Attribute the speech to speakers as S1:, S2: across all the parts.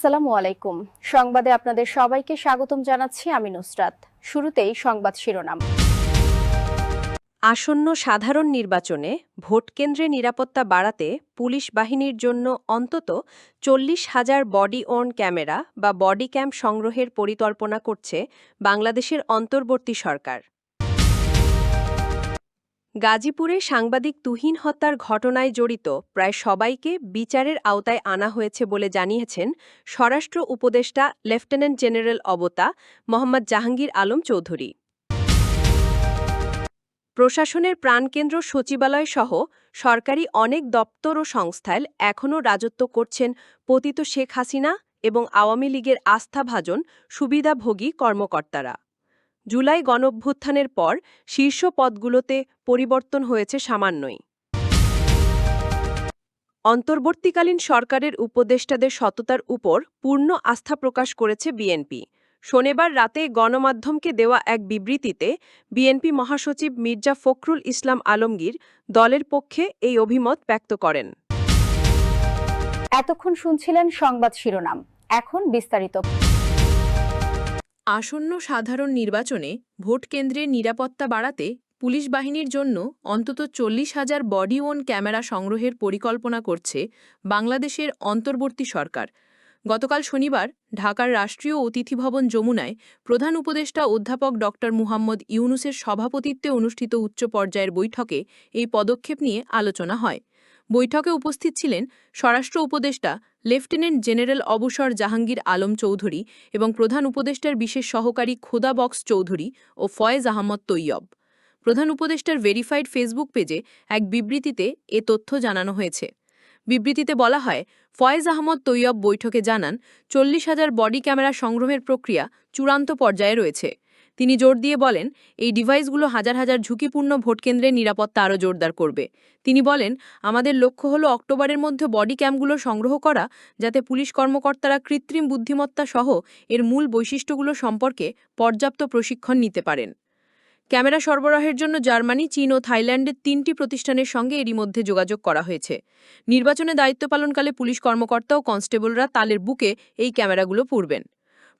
S1: আসসালামু আলাইকুম। সংবাদে আপনাদের সবাইকে স্বাগতম জানাচ্ছি আমি নুসরাত। শুরুতেই সংবাদ শিরোনাম।
S2: আসন্ন সাধারণ নির্বাচনে ভোটকেন্দ্রে নিরাপত্তা বাড়াতে পুলিশ বাহিনীর জন্য অন্তত চল্লিশ হাজার বডি ওন ক্যামেরা বা বডি ক্যাম্প সংগ্রহের পরিকল্পনা করছে বাংলাদেশের অন্তর্বর্তী সরকার। গাজীপুরে সাংবাদিক তুহিন হত্যার ঘটনায় জড়িত প্রায় সবাইকে বিচারের আওতায় আনা হয়েছে বলে জানিয়েছেন স্বরাষ্ট্র উপদেষ্টা লেফটেন্যান্ট জেনারেল অবতা মোহাম্মদ জাহাঙ্গীর আলম চৌধুরী। প্রশাসনের প্রাণকেন্দ্র সচিবালয় সহ সরকারি অনেক দপ্তর ও সংস্থায় এখনও রাজত্ব করছেন পতিত শেখ হাসিনা এবং আওয়ামী লীগের আস্থাভাজন সুবিধাভোগী কর্মকর্তারা। জুলাই গণঅভ্যুত্থানের পর শীর্ষ পদগুলোতে পরিবর্তন হয়েছে সামান্যই। অন্তর্বর্তীকালীন সরকারের উপদেষ্টাদের সততার উপর পূর্ণ আস্থা প্রকাশ করেছে বিএনপি। শনিবার রাতে গণমাধ্যমকে দেওয়া এক বিবৃতিতে বিএনপি মহাসচিব মির্জা ফখরুল ইসলাম আলমগীর দলের পক্ষে এই অভিমত ব্যক্ত করেন।
S1: এতক্ষণ শুনছিলেন সংবাদ শিরোনাম। এখন বিস্তারিত।
S3: আসন্ন সাধারণ নির্বাচনে ভোট কেন্দ্রের নিরাপত্তা বাড়াতে পুলিশ বাহিনীর জন্য অন্তত চল্লিশ হাজার বডি ওন ক্যামেরা সংগ্রহের পরিকল্পনা করছে বাংলাদেশের অন্তর্বর্তী সরকার। গতকাল শনিবার ঢাকার রাষ্ট্রীয় অতিথি ভবন যমুনায় প্রধান উপদেষ্টা অধ্যাপক ড মুহাম্মদ ইউনুসের সভাপতিত্বে অনুষ্ঠিত উচ্চ পর্যায়ের বৈঠকে এই পদক্ষেপ নিয়ে আলোচনা হয়। বৈঠকে উপস্থিত ছিলেন স্বরাষ্ট্র উপদেষ্টা লেফটেন্যান্ট জেনারেল অবসর জাহাঙ্গীর আলম চৌধুরী এবং প্রধান উপদেষ্টার বিশেষ সহকারী খোদা বক্স চৌধুরী ও ফয়েজ আহমদ তৈয়ব। প্রধান উপদেষ্টার ভেরিফাইড ফেসবুক পেজে এক বিবৃতিতে এ তথ্য জানানো হয়েছে। বিবৃতিতে বলা হয়, ফয়েজ আহমদ তৈয়ব বৈঠকে জানান, চল্লিশ হাজার বডি ক্যামেরা সংগ্রহের প্রক্রিয়া চূড়ান্ত পর্যায়ে রয়েছে। তিনি জোর দিয়ে বলেন, এই ডিভাইসগুলো হাজার হাজার ঝুঁকিপূর্ণ ভোটকেন্দ্রের নিরাপত্তা আরও জোরদার করবে। তিনি বলেন, আমাদের লক্ষ্য হল অক্টোবরের মধ্যে বডি ক্যাম্পগুলো সংগ্রহ করা, যাতে পুলিশ কর্মকর্তারা কৃত্রিম বুদ্ধিমত্তা সহ এর মূল বৈশিষ্ট্যগুলো সম্পর্কে পর্যাপ্ত প্রশিক্ষণ নিতে পারেন। ক্যামেরা সরবরাহের জন্য জার্মানি, চীন ও থাইল্যান্ডের তিনটি প্রতিষ্ঠানের সঙ্গে এরই মধ্যে যোগাযোগ করা হয়েছে। নির্বাচনে দায়িত্ব পালনকালে পুলিশ কর্মকর্তা ও কনস্টেবলরা তালের বুকে এই ক্যামেরাগুলো পুরবেন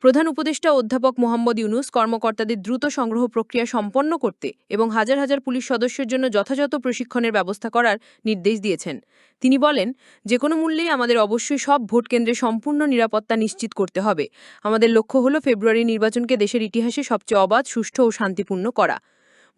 S3: প্রধান উপদেষ্টা অধ্যাপক মোহাম্মদ ইউনুস কর্মকর্তাদের দ্রুত সংগ্রহ প্রক্রিয়া সম্পন্ন করতে এবং হাজার হাজার পুলিশ সদস্যের জন্য যথাযথ প্রশিক্ষণের ব্যবস্থা করার নির্দেশ দিয়েছেন। তিনি বলেন যে কোনো মূল্যেই আমাদের অবশ্যই সব ভোট কেন্দ্রে সম্পূর্ণ নিরাপত্তা নিশ্চিত করতে হবে। আমাদের লক্ষ্য হল ফেব্রুয়ারি নির্বাচনকে দেশের ইতিহাসে সবচেয়ে অবাধ, সুষ্ঠু ও শান্তিপূর্ণ করা।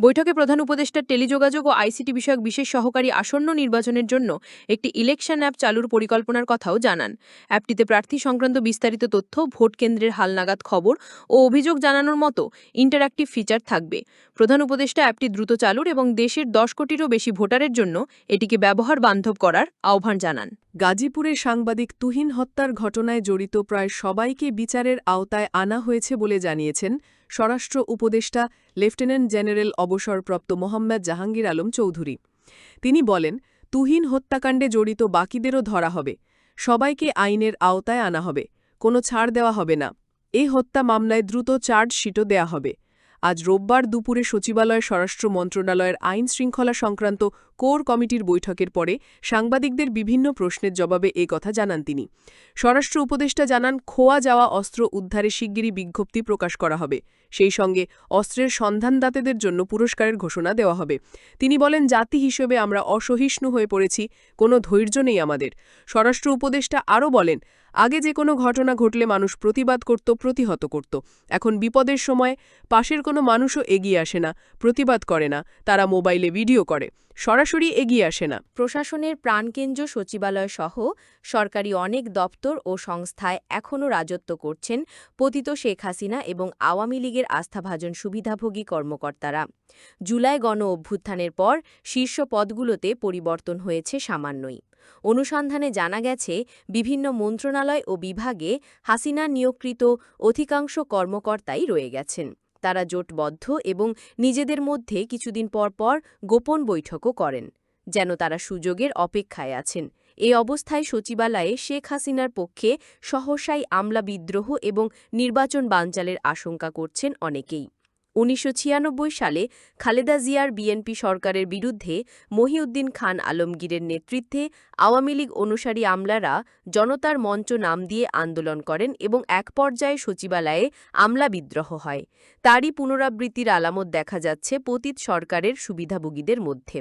S3: বৈঠকে প্রধান উপদেষ্টার টেলিযোগাযোগ ও আইসিটি বিষয়ক বিশেষ সহকারী আসন্ন নির্বাচনের জন্য একটি ইলেকশন অ্যাপ চালুর পরিকল্পনার কথাও জানান। অ্যাপটিতে প্রার্থী সংক্রান্ত বিস্তারিত তথ্য, ভোট কেন্দ্রের হালনাগাদ খবর ও অভিযোগ জানানোর মতো ইন্টারঅ্যাক্টিভ ফিচার থাকবে। প্রধান উপদেষ্টা অ্যাপটি দ্রুত চালুর এবং দেশের দশ কোটিরও বেশি ভোটারের জন্য এটিকে ব্যবহার বান্ধব করার আহ্বান জানান।
S4: গাজীপুরে সাংবাদিক তুহিন হত্যার ঘটনায় জড়িত প্রায় সবাইকে বিচারের আওতায় আনা হয়েছে বলে জানিয়েছেন স্বরাষ্ট্র উপদেষ্টা লেফটেন্যান্ট জেনারেল অবসরপ্রাপ্ত মোহাম্মদ জাহাঙ্গীর আলম চৌধুরী। তিনি বলেন, তুহিন হত্যাকাণ্ডে জড়িত বাকিদেরও ধরা হবে। সবাইকে আইনের আওতায় আনা হবে। কোনো ছাড় দেওয়া হবে না। এ হত্যা মামলায় দ্রুত চার্জশিটও দেয়া হবে। আজ রোববার দুপুরে সচিবালয় স্বরাষ্ট্র মন্ত্রণালয়ের আইন শৃঙ্খলা সংক্রান্ত কোর কমিটির বৈঠকের পরে সাংবাদিকদের বিভিন্ন প্রশ্নের জবাবে এ কথা জানান তিনি। স্বরাষ্ট্র উপদেষ্টা জানান, খোয়া যাওয়া অস্ত্র উদ্ধারে শিগগিরই বিজ্ঞপ্তি প্রকাশ করা হবে। সেই সঙ্গে অস্ত্রের সন্ধানদাতাদের জন্য পুরস্কারের ঘোষণা দেওয়া হবে। তিনি বলেন, জাতি হিসেবে আমরা অসহিষ্ণু হয়ে পড়েছি, কোনো ধৈর্য নেই আমাদের। স্বরাষ্ট্র উপদেষ্টা আরও বলেন, আগে যে কোনো ঘটনা ঘটলে মানুষ প্রতিবাদ করত, প্রতিহত করত। এখন বিপদের সময় পাশের কোনো মানুষও এগিয়ে আসে না, প্রতিবাদ করে না, তারা মোবাইলে ভিডিও করে। সরাসরি এগিয়ে আসে না।
S2: প্রশাসনের প্রাণকেন্দ্র সচিবালয় সহ সরকারি অনেক দপ্তর ও সংস্থায় এখনও রাজত্ব করছেন পতিত শেখ হাসিনা এবং আওয়ামী লীগের আস্থাভাজন সুবিধাভোগী কর্মকর্তারা। জুলাই গণ অভ্যুত্থানের পর শীর্ষ পদগুলোতে পরিবর্তন হয়েছে সামান্যই। অনুসন্ধানে জানা গেছে, বিভিন্ন মন্ত্রণালয় ও বিভাগে হাসিনা নিয়োগকৃত অধিকাংশ কর্মকর্তাই রয়ে গেছেন। তারা জোটবদ্ধ এবং নিজেদের মধ্যে কিছুদিন পর পর গোপন বৈঠকও করেন, যেন তারা সুযোগের অপেক্ষায় আছেন। এ অবস্থায় সচিবালয়ে শেখ হাসিনার পক্ষে সহসাই আমলা বিদ্রোহ এবং নির্বাচন বানচালের আশঙ্কা করছেন অনেকেই। উনিশশো ছিয়ানব্বই সালে খালেদা জিয়ার বিএনপি সরকারের বিরুদ্ধে মহিউদ্দিন খান আলমগীরের নেতৃত্বে আওয়ামী লীগ অনুসারী আমলারা জনতার মঞ্চ নাম দিয়ে আন্দোলন করেন এবং এক পর্যায়ে সচিবালয়ে আমলা বিদ্রোহ হয়। তারই পুনরাবৃত্তির আলামত দেখা যাচ্ছে পতিত সরকারের সুবিধাভোগীদের মধ্যে।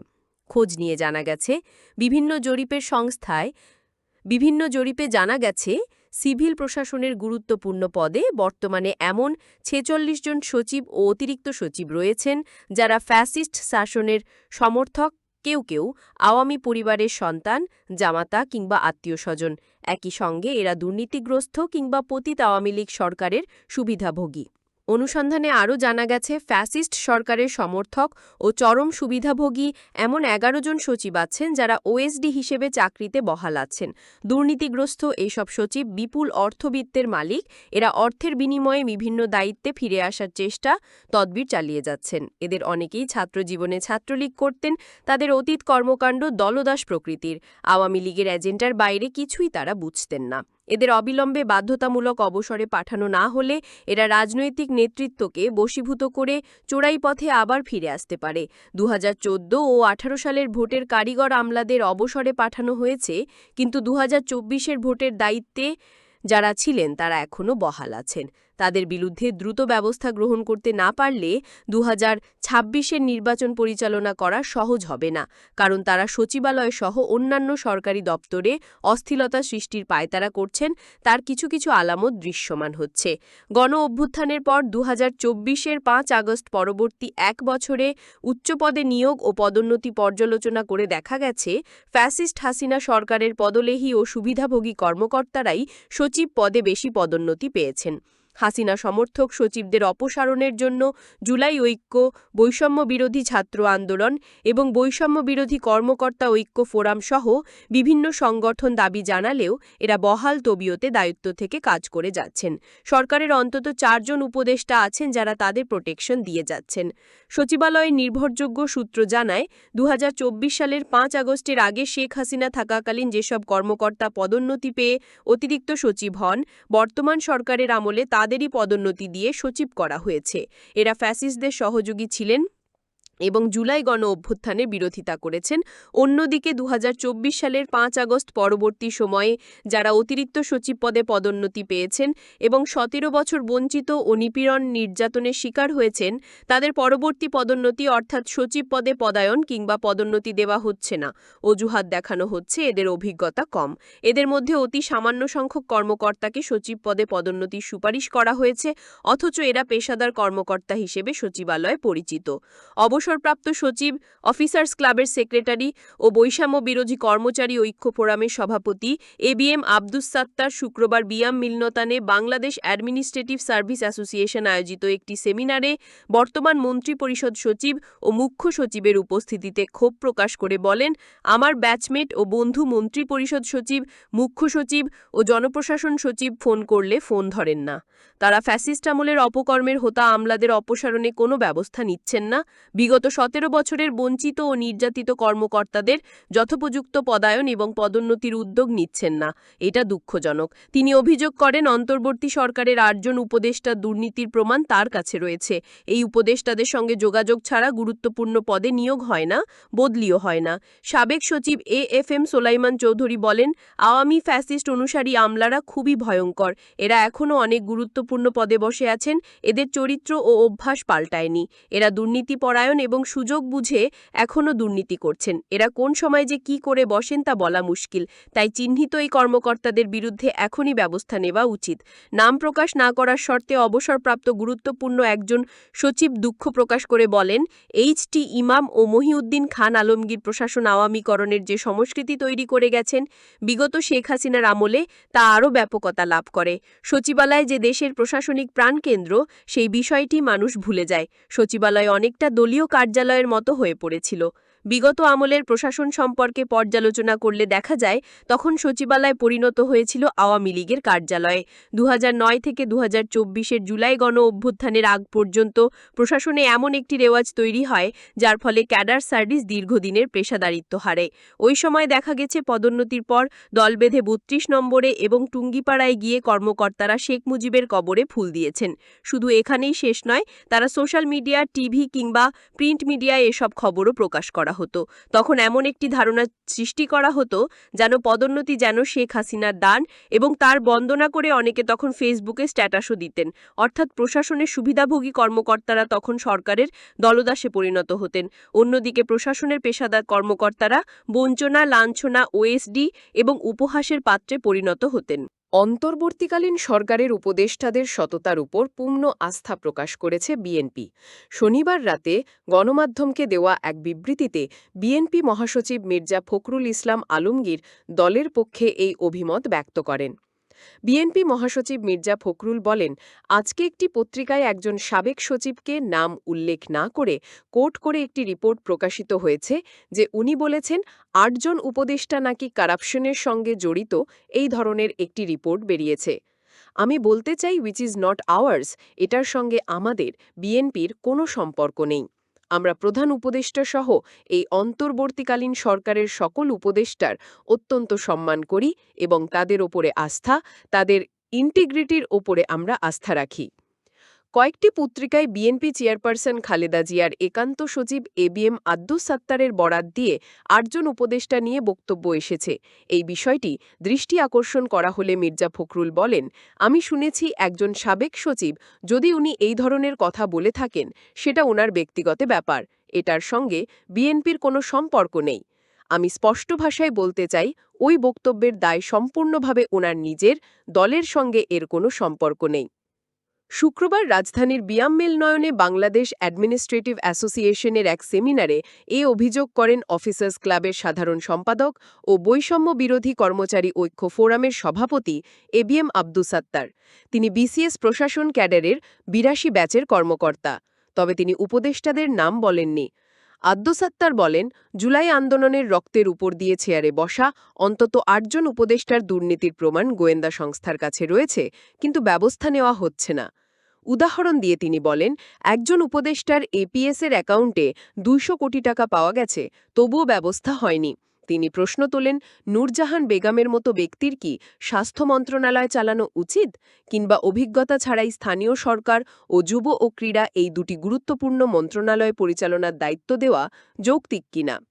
S2: খোঁজ নিয়ে জানা গেছে, বিভিন্ন জরিপের সংস্থায়, বিভিন্ন জরিপে জানা গেছে সিভিল প্রশাসনের গুরুত্বপূর্ণ পদে বর্তমানে এমন ছেচল্লিশ জন সচিব ও অতিরিক্ত সচিব রয়েছেন যারা ফ্যাসিস্ট শাসনের সমর্থক, কেউ কেউ আওয়ামী পরিবারের সন্তান, জামাতা কিংবা আত্মীয় স্বজন একই সঙ্গে এরা দুর্নীতিগ্রস্ত কিংবা পতিত আওয়ামী লীগ সরকারের সুবিধাভোগী। অনুসন্ধানে আরও জানা গেছে, ফ্যাসিস্ট সরকারের সমর্থক ও চরম সুবিধাভোগী এমন এগারো জন সচিব আছেন যারা ওএসডি হিসেবে চাকরিতে বহাল আছেন। দুর্নীতিগ্রস্ত এইসব সচিব বিপুল অর্থবিত্তের মালিক, এরা অর্থের বিনিময়ে বিভিন্ন দায়িত্বে ফিরে আসার চেষ্টা, তদবির চালিয়ে যাচ্ছেন। এদের অনেকেই ছাত্রজীবনে ছাত্রলীগ করতেন, তাদের অতীত কর্মকাণ্ড দলদাস প্রকৃতির। আওয়ামী লীগের এজেন্ডার বাইরে কিছুই তারা বুঝতেন না। এদের অবিলম্বে বাধ্যতামূলক অবসরে পাঠানো না হলে এরা রাজনৈতিক নেতৃত্বকে বশীভূত করে চোরাই পথে আবার ফিরে আসতে পারে। দু হাজার চোদ্দ ও আঠারো সালের ভোটের কারিগর আমলাদের অবসরে পাঠানো হয়েছে, কিন্তু দু হাজার ভোটের দায়িত্বে যারা ছিলেন তারা এখনও বহাল আছেন। তাদের বিরুদ্ধে দ্রুত ব্যবস্থা গ্রহণ করতে না পারলে দু হাজার নির্বাচন পরিচালনা করা সহজ হবে না, কারণ তারা সচিবালয় সহ অন্যান্য সরকারি দপ্তরে অস্থিরতা সৃষ্টির পায়তারা করছেন, তার কিছু কিছু আলামত দৃশ্যমান হচ্ছে। গণ অভ্যুত্থানের পর দু হাজার চব্বিশের পাঁচ আগস্ট পরবর্তী এক বছরে উচ্চপদে নিয়োগ ও পদোন্নতি পর্যালোচনা করে দেখা গেছে, ফ্যাসিস্ট হাসিনা সরকারের পদলেহী ও সুবিধাভোগী কর্মকর্তারাই সচিব পদে বেশি পদোন্নতি পেয়েছেন। হাসিনা সমর্থক সচিবদের অপসারণের জন্য জুলাই ঐক্য, বৈষম্য বিরোধী ছাত্র আন্দোলন এবং বৈষম্য বিরোধী কর্মকর্তা ঐক্য ফোরাম সহ বিভিন্ন সংগঠন দাবি জানালেও এরা বহাল তবিয়তে দায়িত্ব থেকে কাজ করে যাচ্ছেন। সরকারের অন্তত চারজন উপদেষ্টা আছেন যারা তাদের প্রোটেকশন দিয়ে যাচ্ছেন। সচিবালয়ের নির্ভরযোগ্য সূত্র জানায় দু হাজার চব্বিশ সালের পাঁচ আগস্টের আগে শেখ হাসিনা থাকাকালীন যেসব কর্মকর্তা পদোন্নতি পেয়ে অতিরিক্ত সচিব হন, বর্তমান সরকারের আমলে তাদেরই পদোন্নতি দিয়ে সচিব করা হয়েছে। এরা ফ্যাসিসদের সহযোগী ছিলেন। এবং জুলাই গণ অভ্যুত্থানের বিরোধিতা করেছেন। অন্যদিকে দু হাজার চব্বিশ সালের পাঁচ আগস্ট পরবর্তী সময়ে যারা অতিরিক্ত সচিব পদে পদোন্নতি পেয়েছেন এবং সতেরো বছর বঞ্চিত ও নিপীড়ন নির্যাতনের শিকার হয়েছেন, তাদের পরবর্তী পদোন্নতি অর্থাৎ সচিব পদে পদায়ন কিংবা পদোন্নতি দেওয়া হচ্ছে না। অজুহাত দেখানো হচ্ছে, এদের অভিজ্ঞতা কম। এদের মধ্যে অতি সামান্য সংখ্যক কর্মকর্তাকে সচিব পদে পদোন্নতির সুপারিশ করা হয়েছে, অথচ এরা পেশাদার কর্মকর্তা হিসেবে সচিবালয়ে পরিচিত। অবসরপ্রাপ্ত সচিব, অফিসার্স ক্লাবের সেক্রেটারি ও বৈষম্য বিরোধী কর্মচারী ঐক্য ফোরামের সভাপতি A B M Abdus Sattar শুক্রবার বিয়াম মিলনতানে বাংলাদেশ অ্যাডমিনিস্ট্রেটিভ সার্ভিস অ্যাসোসিয়েশন আয়োজিত একটি সেমিনারে বর্তমান মন্ত্রী পরিষদ সচিব ও মুখ্য সচিবের উপস্থিতিতে ক্ষোভ প্রকাশ করে বলেন, আমার ব্যাচমেট ও বন্ধু মন্ত্রী পরিষদ সচিব, মুখ্য সচিব ও জনপ্রশাসন সচিব ফোন করলে ফোন ধরেন না। তারা ফ্যাসিস্ট আমলের অপকর্মের হোতা আমলাদের অপসারণে কোনো ব্যবস্থা নিচ্ছেন না। বিগত সতেরো বছরের বঞ্চিত ও নির্যাতিত কর্মকর্তাদের যথোপযুক্ত পদায়ন এবং পদোন্নতির উদ্যোগ নিচ্ছেন না। এটা দুঃখজনক। তিনি অভিযোগ করেন, অন্তর্বর্তী সরকারের আটজন উপদেষ্টা দুর্নীতির প্রমাণ তার কাছে রয়েছে। এই উপদেষ্টাদের সঙ্গে যোগাযোগ ছাড়া গুরুত্বপূর্ণ পদে নিয়োগ হয় না, বদলিও হয় না। সাবেক সচিব A F M Solaiman Chowdhury বলেন, আওয়ামী ফ্যাসিস্ট অনুসারী আমলারা খুবই ভয়ঙ্কর। এরা এখনও অনেক গুরুত্বপূর্ণ পদে বসে আছেন। এদের চরিত্র ও অভ্যাস পাল্টায়নি। এরা দুর্নীতিপরায়ণ এবং সুযোগ বুঝে এখনও দুর্নীতি করছেন। এরা কোন সময় যে কি করে বসেন তা বলা মুশকিল, তাই চিহ্নিত এই কর্মকর্তাদের বিরুদ্ধে এখনই ব্যবস্থা নেওয়া উচিত। নাম প্রকাশ না করার শর্তে অবসরপ্রাপ্ত গুরুত্বপূর্ণ একজন সচিব দুঃখ প্রকাশ করে বলেন এইচ টি ইমাম ও মহিউদ্দিন খান আলমগীর প্রশাসন আওয়ামীকরণের যে সংস্কৃতি তৈরি করে গেছেন, বিগত শেখ হাসিনার আমলে তা আরও ব্যাপকতা লাভ করে। সচিবালয় যে দেশের প্রশাসনিক প্রাণকেন্দ্র, সেই বিষয়টি মানুষ ভুলে যায়। সচিবালয় অনেকটা দলীয় কার্যালয়ের মতো হয়ে পড়েছিল।
S5: বিগত আমলের প্রশাসন সম্পর্কে পর্যালোচনা করলে দেখা যায়, তখন সচিবালয় পরিণত হয়েছিল আওয়ামী লীগের কার্যালয়ে। দুহাজার নয় থেকে দু হাজার জুলাই গণ অভ্যুত্থানের আগ পর্যন্ত প্রশাসনে এমন একটি রেওয়াজ তৈরি হয়, যার ফলে ক্যাডার সার্ভিস দীর্ঘদিনের পেশাদারিত্ব হারে। ওই সময় দেখা গেছে, পদোন্নতির পর দল বেঁধে বত্রিশ নম্বরে এবং টুঙ্গিপাড়ায় গিয়ে কর্মকর্তারা শেখ মুজিবের কবরে ফুল দিয়েছেন। শুধু এখানেই শেষ নয়, তারা সোশ্যাল মিডিয়া, টিভি কিংবা প্রিন্ট মিডিয়ায় এসব খবরও প্রকাশ করা হতো। তখন এমন একটি ধারণা সৃষ্টি করা হতো যেন পদোন্নতি যেন শেখ হাসিনার দান এবং তার বন্দনা করে অনেকে তখন ফেসবুকে স্ট্যাটাসও দিতেন। অর্থাৎ প্রশাসনের সুবিধাভোগী কর্মকর্তারা তখন সরকারের দলদাসে পরিণত হতেন। অন্যদিকে প্রশাসনের পেশাদার কর্মকর্তারা বঞ্চনা, লাঞ্ছনা, ওএসডি এবং উপহাসের পাত্রে পরিণত হতেন।
S2: অন্তর্বর্তীকালীন সরকারের উপদেষ্টাদের সততার উপর পূর্ণ আস্থা প্রকাশ করেছে বিএনপি। শনিবার রাতে গণমাধ্যমকে দেওয়া এক বিবৃতিতে বিএনপি মহাসচিব মির্জা ফখরুল ইসলাম আলমগীর দলের পক্ষে এই অভিমত ব্যক্ত করেন। বিএনপি মহাসচিব মির্জা ফখরুল বলেন, আজকে একটি পত্রিকায় একজন সাবেক সচিবকে নাম উল্লেখ না করে কোর্ট করে একটি রিপোর্ট প্রকাশিত হয়েছে যে উনি বলেছেন, আটজন উপদেষ্টা নাকি কারাপশনের সঙ্গে জড়িত এই ধরনের একটি রিপোর্ট বেরিয়েছে। আমি বলতে চাই উইচ ইজ নট আওয়ার্স এটার সঙ্গে আমাদের, বিএনপির কোনো সম্পর্ক নেই। আমরা প্রধান উপদেষ্টা সহ এই অন্তর্বর্তীকালীন সরকারের সকল উপদেষ্টার অত্যন্ত সম্মান করি এবং তাদের ওপরে আস্থা, তাদের ইন্টিগ্রিটির ওপরে আমরা আস্থা রাখি। কয়েকটি পত্রিকায় বিএনপি চেয়ারপারসন খালেদা জিয়ার একান্ত সচিব এ বি এম আব্দুস সাত্তারের বরাত দিয়ে আটজন উপদেষ্টা নিয়ে বক্তব্য এসেছে। এই বিষয়টি দৃষ্টি আকর্ষণ করা হলে মির্জা ফখরুল বলেন, আমি শুনেছি একজন সাবেক সচিব, যদি উনি এই ধরনের কথা বলে থাকেন, সেটা ওনার ব্যক্তিগত ব্যাপার। এটার সঙ্গে বিএনপির কোনো সম্পর্ক নেই। আমি স্পষ্ট ভাষায় বলতে চাই, ওই বক্তব্যের দায় সম্পূর্ণভাবে ওনার নিজের, দলের সঙ্গে এর কোনো সম্পর্ক নেই। শুক্রবার রাজধানীর বিয়ামমেল নয়নে বাংলাদেশ অ্যাডমিনিস্ট্রেটিভ অ্যাসোসিয়েশনের এক সেমিনারে এ অভিযোগ করেন অফিসার্স ক্লাবের সাধারণ সম্পাদক ও বৈষম্য বিরোধী কর্মচারী ঐক্য ফোরামের সভাপতি এবিএম আব্দুস সাত্তার। তিনি বিসিএস প্রশাসন ক্যাডারের বিরাশি ব্যাচের কর্মকর্তা। তবে তিনি উপদেষ্টাদের নাম বলেননি। আদ্যসাত্তার বলেন, জুলাই আন্দোলনের রক্তের উপর দিয়ে চেয়ারে বসা অন্তত আটজন উপদেষ্টার দুর্নীতির প্রমাণ গোয়েন্দা সংস্থার কাছে রয়েছে, কিন্তু ব্যবস্থা নেওয়া হচ্ছে না। উদাহরণ দিয়ে তিনি বলেন, একজন উপদেষ্টার এপিএসের অ্যাকাউন্টে দুইশো কোটি টাকা পাওয়া গেছে, তবুও ব্যবস্থা হয়নি। তিনি প্রশ্ন তোলেন, নূরজাহান বেগমের মতো ব্যক্তির কি স্বাস্থ্য মন্ত্রণালয় চালানো উচিত কিংবা অভিজ্ঞতা ছাড়াই স্থানীয় সরকার ও যুব ও ক্রীড়া এই দুটি গুরুত্বপূর্ণ মন্ত্রণালয় পরিচালনার দায়িত্ব দেওয়া যৌক্তিক কিনা?